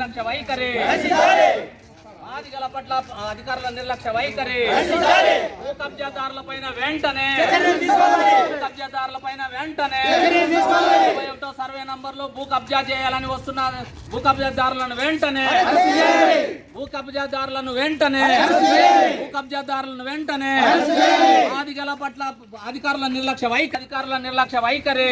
నిర్లక్ష్య వైఖరి. బాధితుల పట్ల అధికారుల నిర్లక్ష్య వైఖరి. భూ కబ్జాదారుల పైన వెంటనే. భూ కబ్జాదారుల పైన వెంటనే. ఇరవై ఒకటో సర్వే నంబర్లో భూ కబ్జా చేయాలని వస్తున్న భూ కబ్జాదారులను వెంటనే. భూ కబ్జాదారులను వెంటనే. భూ కబ్జాదారులను వెంటనే. బాధితుల పట్ల అధికారుల నిర్లక్ష్య వైఖరి అధికారుల నిర్లక్ష్య వైఖరి.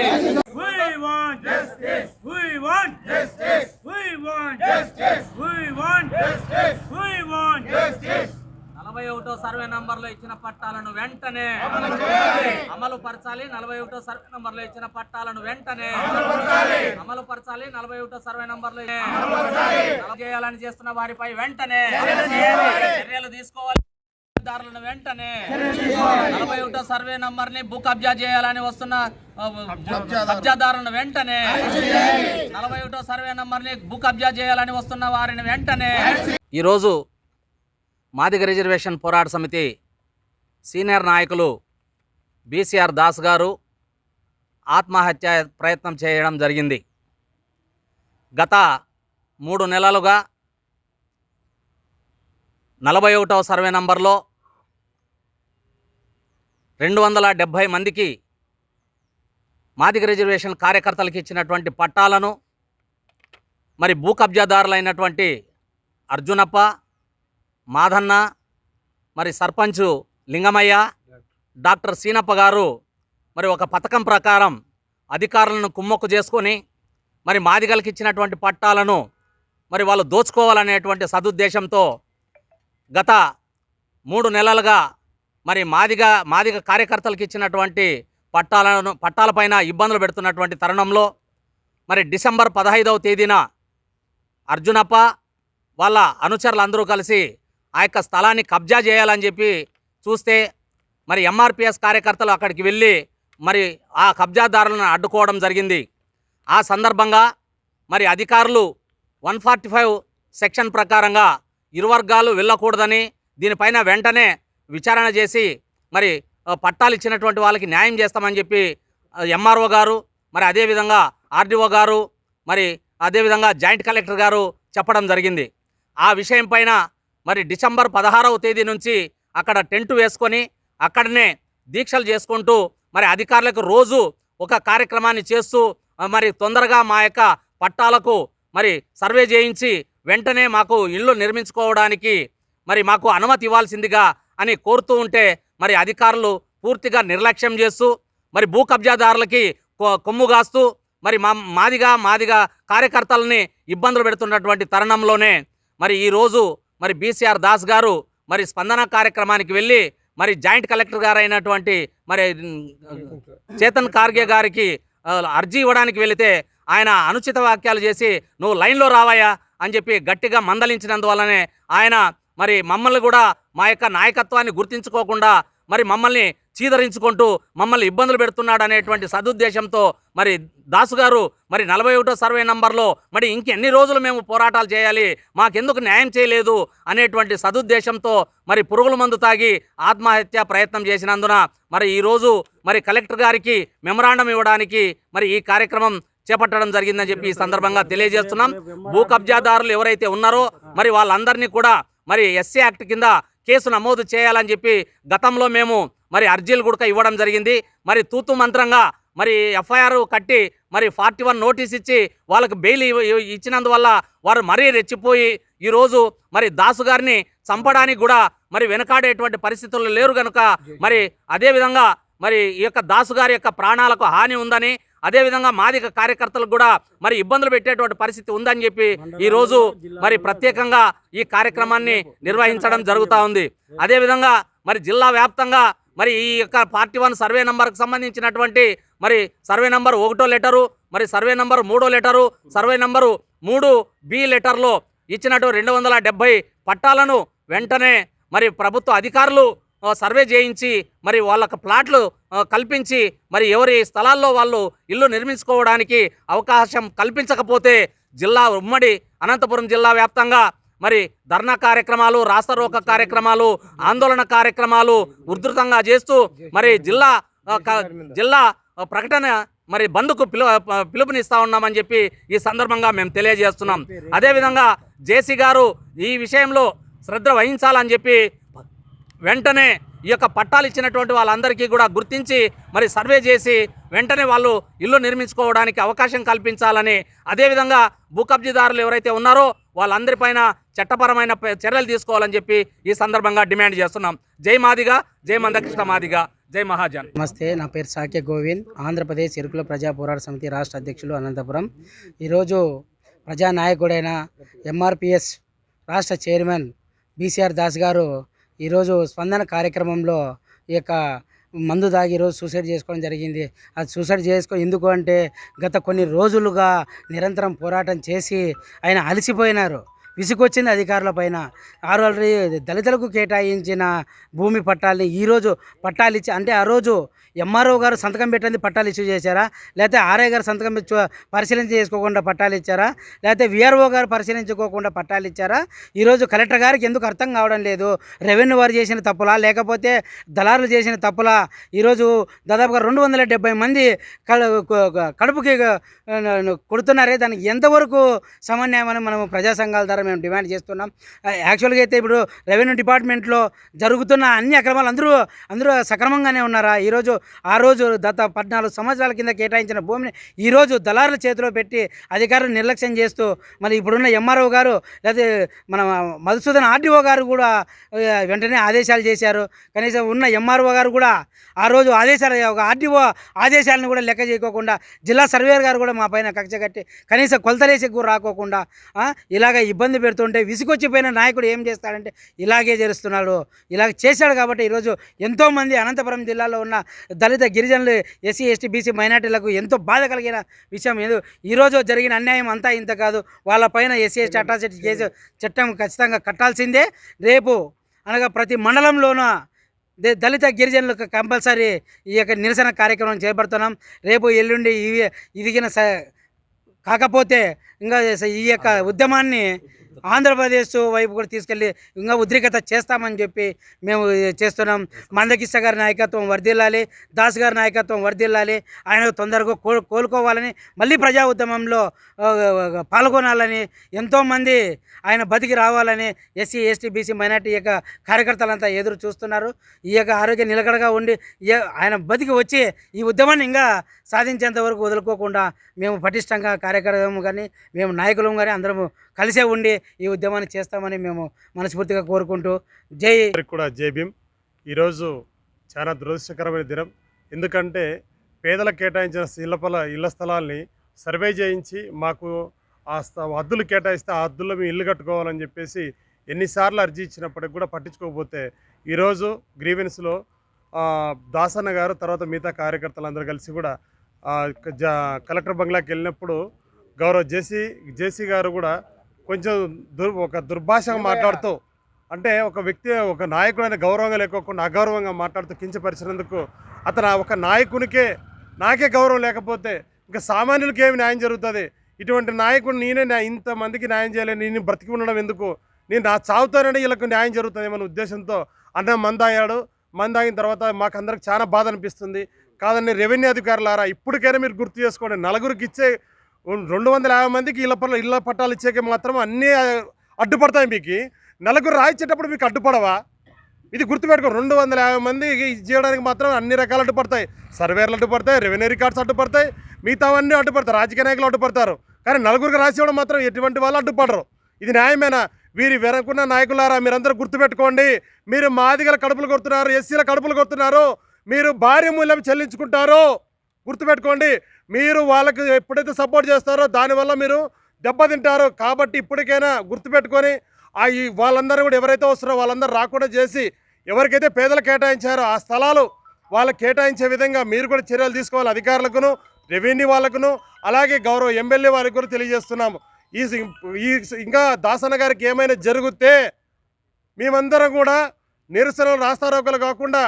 We want justice. We want justice. We want justice. We want justice. We want justice. నలభై ఒకటో సర్వే నంబర్లో ఇచ్చిన పట్టాలను వెంటనే అమలు పరచాలి నలభై ఒకటో సర్వే నంబర్లో ఇచ్చిన పట్టాలను వెంటనే అమలు పరచాలి నలభై ఒకటో సర్వే నంబర్లో అమలు చేయాలని చేస్తున్న వారిపై వెంటనే చర్యలు తీసుకోవాలి. దారులను వెంటనే నలభై ఒకటో సర్వే నంబర్ని బుక్ కబ్జా చేయాలని వస్తున్న కబ్జాదారులను వెంటనే నలభై ఒకటో సర్వే నంబర్ని బుక్ కబ్జా చేయాలని వస్తున్న వారిని వెంటనే ఈరోజు మాదిగ రిజర్వేషన్ పోరాట సమితి సీనియర్ నాయకులు బీసీఆర్ దాస్ గారు ఆత్మహత్య ప్రయత్నం చేయడం జరిగింది. గత మూడు నెలలుగా నలభై ఒకటవ సర్వే నంబర్లో రెండు వందల డెబ్భై మందికి మాదిగ రిజర్వేషన్ కార్యకర్తలకు ఇచ్చినటువంటి పట్టాలను మరి భూ కబ్జాదారులైనటువంటి అర్జునప్ప మాధన్న మరి సర్పంచ్ లింగమయ్య డాక్టర్ సీనప్ప గారు మరి ఒక పథకం ప్రకారం అధికారులను కుమ్మక్కు చేసుకొని మరి మాదిగలకి ఇచ్చినటువంటి పట్టాలను మరి వాళ్ళు దోచుకోవాలనేటువంటి సదుద్దేశంతో గత మూడు నెలలుగా మరి మాదిగ మాదిగ కార్యకర్తలకు ఇచ్చినటువంటి పట్టాలను పట్టాలపైన ఇబ్బందులు పెడుతున్నటువంటి తరుణంలో మరి డిసెంబర్ పదహైదవ తేదీన అర్జునప్ప వాళ్ళ అనుచరులందరూ కలిసి ఆ యొక్క స్థలాన్ని కబ్జా చేయాలని చెప్పి చూస్తే మరి ఎంఆర్పిఎస్ కార్యకర్తలు అక్కడికి వెళ్ళి మరి ఆ కబ్జాదారులను అడ్డుకోవడం జరిగింది. ఆ సందర్భంగా మరి అధికారులు వన్ ఫార్టీ ఫైవ్ సెక్షన్ ప్రకారంగా ఇరు వర్గాలు వెళ్ళకూడదని దీనిపైన వెంటనే విచారణ చేసి మరి పట్టాలు ఇచ్చినటువంటి వాళ్ళకి న్యాయం చేస్తామని చెప్పి ఎంఆర్ఓ గారు మరి అదేవిధంగా ఆర్డీఓ గారు మరి అదేవిధంగా జాయింట్ కలెక్టర్ గారు చెప్పడం జరిగింది. ఆ విషయం పైన మరి డిసెంబర్ పదహారవ తేదీ నుంచి అక్కడ టెంట్ వేసుకొని అక్కడనే దీక్షలు చేసుకుంటూ మరి అధికారులకు రోజు ఒక కార్యక్రమాన్ని చేస్తూ మరి తొందరగా మా యొక్క పట్టాలకు మరి సర్వే చేయించి వెంటనే మాకు ఇల్లు నిర్మించుకోవడానికి మరి మాకు అనుమతి ఇవ్వాల్సిందిగా అని కోరుతూ ఉంటే మరి అధికారులు పూర్తిగా నిర్లక్ష్యం చేస్తూ మరి భూ కబ్జాదారులకి కొ- కొమ్ము కాస్తూ మరి మా మాదిగా మాదిగా కార్యకర్తలని ఇబ్బందులు పెడుతున్నటువంటి తరుణంలోనే మరి ఈరోజు మరి బీసీఆర్ దాస్ గారు మరి స్పందన కార్యక్రమానికి వెళ్ళి మరి జాయింట్ కలెక్టర్ గారు అయినటువంటి మరి చేతన్ కార్గే గారికి అర్జీ ఇవ్వడానికి వెళితే ఆయన అనుచిత వాక్యాలు చేసి నువ్వు లైన్లో రావాయా అని చెప్పి గట్టిగా మందలించినందువల్లనే ఆయన మరి మమ్మల్ని కూడా మా యొక్క నాయకత్వాన్ని గుర్తించుకోకుండా మరి మమ్మల్ని చీదరించుకుంటూ మమ్మల్ని ఇబ్బందులు పెడుతున్నాడు అనేటువంటి సదుద్దేశంతో మరి దాసు గారు మరి నలభై ఒకటో సర్వే నంబర్లో మరి ఇంకెన్ని రోజులు మేము పోరాటాలు చేయాలి మాకెందుకు న్యాయం చేయలేదు అనేటువంటి సదుద్దేశంతో మరి పురుగుల మందు తాగి ఆత్మహత్య ప్రయత్నం చేసినందున మరి ఈరోజు మరి కలెక్టర్ గారికి మెమరాండం ఇవ్వడానికి మరి ఈ కార్యక్రమం చేపట్టడం జరిగిందని చెప్పి ఈ సందర్భంగా తెలియజేస్తున్నాం. భూ కబ్జాదారులు ఎవరైతే ఉన్నారో మరి వాళ్ళందరినీ కూడా మరి ఎస్సీ యాక్ట్ కింద కేసు నమోదు చేయాలని చెప్పి గతంలో మేము మరి అర్జీలు కూడా ఇవ్వడం జరిగింది. మరి తూతు మంత్రంగా మరి ఎఫ్ఐఆర్ కట్టి మరి ఫార్టీ వన్ నోటీస్ ఇచ్చి వాళ్ళకి బెయిల్ ఇచ్చినందువల్ల వారు మరీ రెచ్చిపోయి ఈరోజు మరి దాసు గారిని చంపడానికి కూడా మరి వెనకాడేటువంటి పరిస్థితులు లేరు కనుక మరి అదేవిధంగా మరి ఈ యొక్క దాసు గారి యొక్క ప్రాణాలకు హాని ఉందని అదేవిధంగా మాదిక కార్యకర్తలకు కూడా మరి ఇబ్బందులు పెట్టేటువంటి పరిస్థితి ఉందని చెప్పి ఈరోజు మరి ప్రత్యేకంగా ఈ కార్యక్రమాన్ని నిర్వహించడం జరుగుతూ ఉంది. అదేవిధంగా మరి జిల్లా వ్యాప్తంగా మరి ఈ యొక్క పార్టీ వన్ సర్వే నంబర్కి సంబంధించినటువంటి మరి సర్వే నంబర్ ఒకటో లెటరు మరి సర్వే నంబర్ మూడో లెటరు సర్వే నంబరు మూడు బి లెటర్లో ఇచ్చినట్టు రెండు వందల పట్టాలను వెంటనే మరి ప్రభుత్వ అధికారులు సర్వే చేయించి మరి వాళ్ళకు ప్లాట్లు కల్పించి మరి ఎవరి స్థలాల్లో వాళ్ళు ఇల్లు నిర్మించుకోవడానికి అవకాశం కల్పించకపోతే జిల్లా ఉమ్మడి అనంతపురం జిల్లా వ్యాప్తంగా మరి ధర్నా కార్యక్రమాలు రాస్తారోక కార్యక్రమాలు ఆందోళన కార్యక్రమాలు ఉధృతంగా చేస్తూ మరి జిల్లా జిల్లా ప్రకటన మరి బంద్కు పిలు పిలుపునిస్తా ఉన్నామని చెప్పి ఈ సందర్భంగా మేము తెలియజేస్తున్నాం. అదేవిధంగా జేసీ గారు ఈ విషయంలో శ్రద్ధ వహించాలని చెప్పి వెంటనే ఈ యొక్క పట్టాలు ఇచ్చినటువంటి వాళ్ళందరికీ కూడా గుర్తించి మరి సర్వే చేసి వెంటనే వాళ్ళు ఇల్లు నిర్మించుకోవడానికి అవకాశం కల్పించాలని అదేవిధంగా భూ కబ్జీదారులు ఎవరైతే ఉన్నారో వాళ్ళందరిపైన చట్టపరమైన చర్యలు తీసుకోవాలని చెప్పి ఈ సందర్భంగా డిమాండ్ చేస్తున్నాం. జై మాదిగా జై మందకృష్ణ మాదిగా జై మహాజన్. నమస్తే నా పేరు సాకే గోవింద్ ఆంధ్రప్రదేశ్ ఇరుకుల ప్రజా పోరాట సమితి రాష్ట్ర అధ్యక్షులు అనంతపురం. ఈరోజు ప్రజానాయకుడైన ఎంఆర్పిఎస్ రాష్ట్ర చైర్మన్ బీసీఆర్ దాస్ గారు ఈరోజు స్పందన కార్యక్రమంలో ఈ యొక్క మందు దాగి ఈరోజు సూసైడ్ చేసుకోవడం జరిగింది. అది సూసైడ్ చేసుకో ఎందుకు అంటే గత కొన్ని రోజులుగా నిరంతరం పోరాటం చేసి ఆయన అలసిపోయినారు. విసుగొచ్చింది అధికారుల పైన. ఆల్రెడీ దళితులకు కేటాయించిన భూమి పట్టాలని ఈరోజు పట్టాలు ఇచ్చి అంటే ఆ రోజు ఎంఆర్ఓ గారు సంతకం పెట్టింది పట్టాలు ఇష్యూ చేశారా? లేకపోతే ఆర్ఐ గారు సంతకం ఇచ్చు పరిశీలన చేసుకోకుండా పట్టాలు ఇచ్చారా? లేకపోతే విఆర్ఓ గారు పరిశీలించుకోకుండా పట్టాలు ఇచ్చారా? ఈరోజు కలెక్టర్ గారికి ఎందుకు అర్థం కావడం లేదు? రెవెన్యూ వారు చేసిన తప్పులా? లేకపోతే దళారులు చేసిన తప్పులా? ఈరోజు దాదాపుగా రెండు వందల డెబ్బై మంది క- కడుపుకి కొడుతున్నారే? దానికి ఎంతవరకు సమన్వయమని మనం ప్రజా సంఘాల ద్వారా మేము డిమాండ్ చేస్తున్నాం. యాక్చువల్గా అయితే ఇప్పుడు రెవెన్యూ డిపార్ట్మెంట్లో జరుగుతున్న అన్ని అక్రమాలు అందరూ అందరూ సక్రమంగానే ఉన్నారా? ఈరోజు ఆ రోజు గత పద్నాలుగు సంవత్సరాల కింద కేటాయించిన భూమిని ఈరోజు దళారుల చేతిలో పెట్టి అధికారులు నిర్లక్ష్యం చేస్తూ మరి ఇప్పుడున్న ఎంఆర్ఓ గారు లేదా మన మధుసూదన్ ఆర్డీఓ గారు కూడా వెంటనే ఆదేశాలు చేశారు. కనీసం ఉన్న ఎంఆర్ఓ గారు కూడా ఆ రోజు ఆదేశాలు ఒక ఆర్డీఓ ఆదేశాలను కూడా లెక్క చేయకోకుండా జిల్లా సర్వేయర్ గారు కూడా మా పైన కక్ష కట్టి కనీసం కొలతలేసి రాకోకుండా ఇలాగ ఇబ్బంది పెడుతుంటే విసుకొచ్చిపోయిన నాయకుడు ఏం చేస్తాడంటే ఇలాగే చేస్తున్నాడు ఇలాగ చేశాడు కాబట్టి ఈరోజు ఎంతోమంది అనంతపురం జిల్లాలో ఉన్న దళిత గిరిజనులు ఎస్సీ ఎస్టీ బీసీ మైనార్టీలకు ఎంతో బాధ కలిగిన విషయం ఏదో. ఈరోజు జరిగిన అన్యాయం అంతా ఇంత కాదు. వాళ్ళపైన ఎస్సీ ఎస్టీ అట్రాసిటీ కేసు చట్టం ఖచ్చితంగా కట్టాల్సిందే. రేపు అనగా ప్రతి మండలంలోనూ దళిత గిరిజనులకు కంపల్సరీ ఈ యొక్క నిరసన కార్యక్రమం చేపడుతున్నాం. రేపు ఎల్లుండి ఇవి ఇదిగిన స కాకపోతే ఇంకా ఈ యొక్క ఉద్యమాన్ని ఆంధ్రప్రదేశ్ వైపు కూడా తీసుకెళ్ళి ఇంకా ఉద్రిక్తత చేస్తామని చెప్పి మేము చేస్తున్నాం. మందకిష్ట గారి నాయకత్వం వర్ధిల్లాలి దాస్ గారి నాయకత్వం వర్ధిల్లాలి. ఆయన తొందరగా కో కోలుకోవాలని మళ్ళీ ప్రజా ఉద్యమంలో పాల్గొనాలని ఎంతోమంది ఆయన బతికి రావాలని ఎస్సీ ఎస్టీ బీసీ మైనార్టీ యొక్క కార్యకర్తలంతా ఎదురు చూస్తున్నారు. ఈ యొక్క ఆరోగ్య నిలకడగా ఉండి ఈ ఆయన బతికి వచ్చి ఈ ఉద్యమాన్ని ఇంకా సాధించేంత వరకు వదులుకోకుండా మేము పటిష్టంగా కార్యక్రమం కానీ మేము నాయకులం కానీ అందరము కలిసే ఉండి ఈ ఉద్యమాన్ని చేస్తామని మేము మనస్ఫూర్తిగా కోరుకుంటూ జై కూడా జై భీమ్. ఈరోజు చాలా దురదృష్టకరమైన దినం. ఎందుకంటే పేదలకు కేటాయించిన ఇళ్ళపల ఇళ్ళ స్థలాల్ని సర్వే చేయించి మాకు ఆ స్థ- హద్దులు కేటాయిస్తే ఆ హద్దుల్లో మేము ఇల్లు కట్టుకోవాలని చెప్పేసి ఎన్నిసార్లు అర్జీ ఇచ్చినప్పటికి కూడా పట్టించుకోకపోతే ఈరోజు గ్రీవెన్స్లో దాసన్న గారు తర్వాత మిగతా కార్యకర్తలందరూ కలిసి కూడా జా- కలెక్టర్ బంగ్లాకి వెళ్ళినప్పుడు గౌరవ జేసీ జేసీ గారు కూడా కొంచెం దుర్ ఒక దుర్భాషగా మాట్లాడుతూ అంటే ఒక వ్యక్తి ఒక నాయకుడైన గౌరవంగా లేకోకుండా అగౌరవంగా మాట్లాడుతూ కించపరిచినందుకు అతను ఒక నాయకునికే నాకే గౌరవం లేకపోతే ఇంకా సామాన్యులకి ఏమి న్యాయం జరుగుతుంది? ఇటువంటి నాయకుడు నేనే ఇంతమందికి న్యాయం చేయలేను నేను బ్రతికి ఉండడం ఎందుకు? నేను నా చావుతానని వీళ్ళకు న్యాయం జరుగుతుందేమన్న ఉద్దేశంతో అన్న మందాయాడు మందాగిన తర్వాత మాకు అందరికి చాలా బాధ అనిపిస్తుంది. కాదని రెవెన్యూ అధికారులారా ఇప్పటికైనా మీరు గుర్తు చేసుకోండి నలుగురికి ఇచ్చే రెండు వందల యాభై మందికి ఇళ్ళ పట్ల ఇళ్ళ పట్టాలు ఇచ్చేకి మాత్రం అన్నీ అడ్డుపడతాయి మీకు. నలుగురు రాయించేటప్పుడు మీకు అడ్డుపడవా? ఇది గుర్తుపెట్టుకో రెండు వందల యాభై మందికి ఇది చేయడానికి మాత్రం అన్ని రకాలు అడ్డుపడతాయి. సర్వేర్లు అడ్డుపడతాయి రెవెన్యూ రికార్డ్స్ అడ్డుపడతాయి మిగతావన్నీ అడ్డుపడతారు రాజకీయ నాయకులు అడ్డుపడతారు. కానీ నలుగురికి రాసేవాడు మాత్రం ఎటువంటి వాళ్ళు అడ్డుపడరు. ఇది న్యాయమేనా? వీరి వెనకున్న నాయకులారా మీరందరూ గుర్తుపెట్టుకోండి. మీరు మాదిగల కడుపులు కొడుతున్నారు ఎస్సీల కడుపులు కొడుతున్నారు. మీరు భారీ మూల్యం చెల్లించుకుంటారు. గుర్తుపెట్టుకోండి. మీరు వాళ్ళకి ఎప్పుడైతే సపోర్ట్ చేస్తారో దానివల్ల మీరు దెబ్బతింటారు. కాబట్టి ఇప్పటికైనా గుర్తుపెట్టుకొని ఆ ఈ వాళ్ళందరూ కూడా ఎవరైతే వస్తారో వాళ్ళందరూ రాకుండా చేసి ఎవరికైతే పేదలు కేటాయించారో ఆ స్థలాలు వాళ్ళకి కేటాయించే విధంగా మీరు కూడా చర్యలు తీసుకోవాలి అధికారులకును రెవెన్యూ వాళ్ళకును అలాగే గౌరవ ఎమ్మెల్యే వారికి కూడా తెలియజేస్తున్నాము. ఈ ఈ ఇంకా దాసన్న గారికి ఏమైనా జరిగితే మేమందరం కూడా నిరసనలు రాస్తారోకలు కాకుండా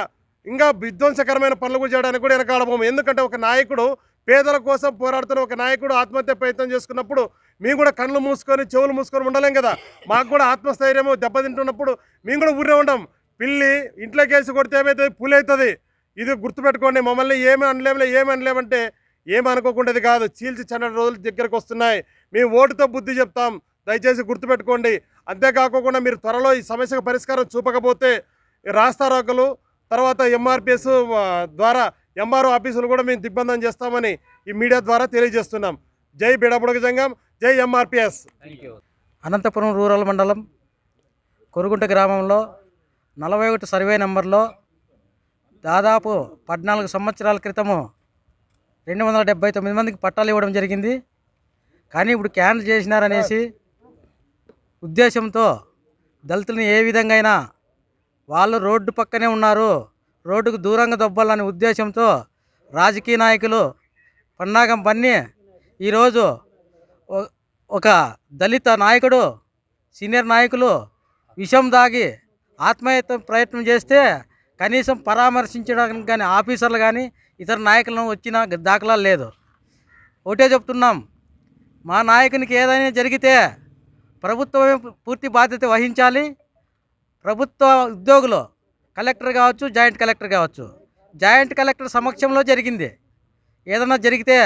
ఇంకా విధ్వంసకరమైన పనులు కూడా చేయడానికి కూడా వెనకాడబోము ఎందుకంటే ఒక నాయకుడు పేదల కోసం పోరాడుతున్న ఒక నాయకుడు ఆత్మహత్య ప్రయత్నం చేసుకున్నప్పుడు మేము కూడా కళ్ళు మూసుకొని చెవులు మూసుకొని ఉండలేం కదా. మాకు కూడా ఆత్మస్థైర్యము దెబ్బతింటున్నప్పుడు మేము కూడా ఊరే ఉండం. పిల్లి ఇంట్లోకి వేసి కొడితే ఏమవుతుంది పులి అవుతుంది ఇది గుర్తుపెట్టుకోండి. మమ్మల్ని ఏమి అనలేములే ఏమి అనలేమంటే ఏమనుకోకుండా కాదు. చీల్చి చెన్నటి రోజులు దగ్గరకు వస్తున్నాయి. మేము ఓటుతో బుద్ధి చెప్తాం. దయచేసి గుర్తుపెట్టుకోండి. అంతేకాకుండా మీరు త్వరలో ఈ సమస్యకు పరిష్కారం చూపకపోతే రాస్తారోకలు తర్వాత ఎంఆర్పిఎస్ ద్వారా ఎంఆర్ఓ ఆఫీసులు కూడా మేము దిగ్బంధం చేస్తామని ఈ మీడియా ద్వారా తెలియజేస్తున్నాం. జై బిడబుడగ జంగం జై ఎంఆర్పిఎస్. అనంతపురం రూరల్ మండలం కొరుగుంట గ్రామంలో నలభై ఒకటి సర్వే నెంబర్లో దాదాపు పద్నాలుగు సంవత్సరాల క్రితము రెండు వందల డెబ్బై తొమ్మిది మందికి పట్టాలు ఇవ్వడం జరిగింది. కానీ ఇప్పుడు క్యాన్సిల్ చేసినారనేసి ఉద్దేశంతో దళితులను ఏ విధంగా అయినా వాళ్ళు రోడ్డు పక్కనే ఉన్నారు. రోడ్డుకు దూరంగా దొబ్బాలనే ఉద్దేశంతో రాజకీయ నాయకులు పన్నాగం పన్ని ఈరోజు ఒక దళిత నాయకుడు సీనియర్ నాయకులు విషం దాగి ఆత్మహత్య ప్రయత్నం చేస్తే కనీసం పరామర్శించడానికి కానీ ఆఫీసర్లు కానీ ఇతర నాయకులను వచ్చిన దాఖలాలు లేదు. ఒకటే చెప్తున్నాం మా నాయకునికి ఏదైనా జరిగితే ప్రభుత్వమే పూర్తి బాధ్యత వహించాలి. ప్రభుత్వ ఉద్యోగులు కలెక్టర్ కావచ్చు జాయింట్ కలెక్టర్ కావచ్చు. జాయింట్ కలెక్టర్ సమక్షంలో జరిగింది. ఏదైనా జరిగితే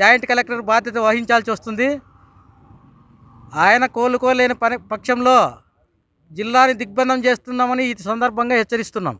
జాయింట్ కలెక్టర్ బాధ్యత వహించాల్సి వస్తుంది. ఆయన కోలుకోలేని పని పక్షంలో జిల్లాని దిగ్బంధం చేస్తున్నామని ఈ సందర్భంగా హెచ్చరిస్తున్నాం.